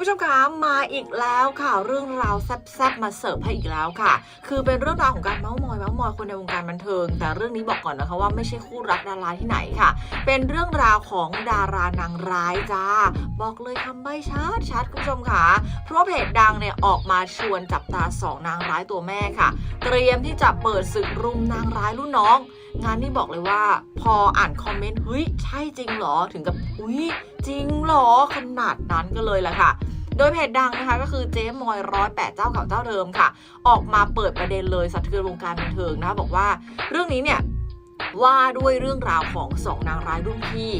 คุณผู้ชมคะมาอีกแล้วค่ะเรื่องราวแซ่บๆมาเสิร์ฟให้อีกแล้วค่ะ คือเป็นเรื่องราวของการเมาส์มอยเมาส์มอยคนในวงการบันเทิง แต่เรื่องนี้บอกก่อนนะคะว่าไม่ใช่คู่รักดาราที่ไหนค่ะ เป็นเรื่องราวของดารานางร้ายจ้า บอกเลยคำใบ้ชัดชัดคุณผู้ชมค่ะเพราะเพจดังเนี่ยออกมาชวนจับตาสองนางร้ายตัวแม่ค่ะ เตรียมที่จะเปิดศึกรุมนางร้ายรุ่นน้อง งานนี้บอกเลยว่า พออ่านคอมเมนต์เฮ้ยใช่จริงเหรอถึงกับอุ้ยจริงเหรอขนาดนั้นก็เลยแหละค่ะโดยเพจดังนะคะก็คือเจ๊มอยร้อยแปดเจ้าเก่าเจ้าเดิมค่ะ ออกมาเปิดประเด็นเลยสะเทือนวงการบันเทิงนะบอกว่า เรื่องนี้เนี่ย ว่าด้วยเรื่องราวของสองนางร้ายรุ่นพี่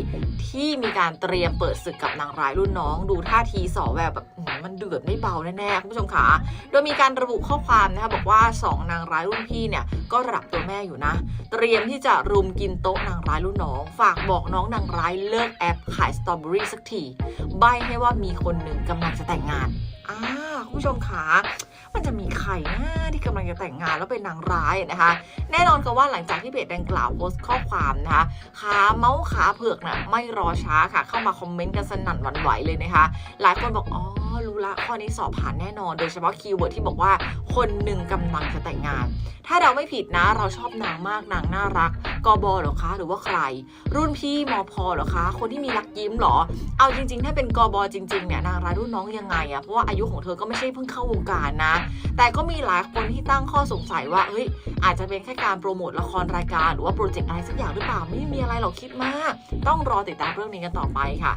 ที่มีการเตรียมเปิดศึกกับนางร้ายรุ่นน้อง ดูท่าทีสอแววแบบมันเดือดไม่เบาแน่ๆคุณผู้ชมค่ะโดยมีการระบุข้อความนะคะบอกว่าสองนางร้ายรุ่นพี่เนี่ยก็ระดับตัวแม่อยู่นะ เตรียมที่จะรุมกินโต๊ะนางร้ายรุ่นน้อง ฝากบอกน้องนางร้ายเลิกแอปขายสตรอเบอรี่สักทีใบให้ว่ามีคนหนึ่งกำลังจะแต่งงานอ่าคุณผู้ชมขามันจะ นะที่กำลังจะแต่งงานแล้วเป็นนางร้ายนะคะ แน่นอนก็ว่าหลังจากที่เพจดังกล่าวโพสต์ข้อความนะคะขาเมาส์ขาเผือกนะไม่รอช้าค่ะ เข้ามาคอมเมนต์กันสนั่นหวั่นไหวเลยนะคะ หลายคนบอกอ๋อรู้ละข้อนี้สอบผ่านแน่นอน โดยเฉพาะคีย์เวิร์ดที่บอกว่าคนหนึ่งกำลังจะแต่งงาน ถ้าเราไม่ผิดนะเราชอบนางมากนางน่ารัก กบหรอคะหรือว่าใคร รุ่นพี่มพอหรอคะ คนที่มีรักยิ้มหรอ เอาจริง ๆ ถ้าเป็นกบจริงๆเนี่ยนางร้ายรุ่นน้องยังไงอะเพราะว่าอายุของเธอก็ไม่ใช่เพิ่งเข้าวงการนะ แต่ก็มีหลายคนที่ตั้งข้อสงสัยว่าเฮ้ยอาจจะเป็นแค่การโปรโมทละครรายการหรือว่าโปรเจกต์อะไรสักอย่างหรือเปล่าไม่มีอะไรหรอกคิดมาก ต้องรอติดตามเรื่องนี้กันต่อไปค่ะ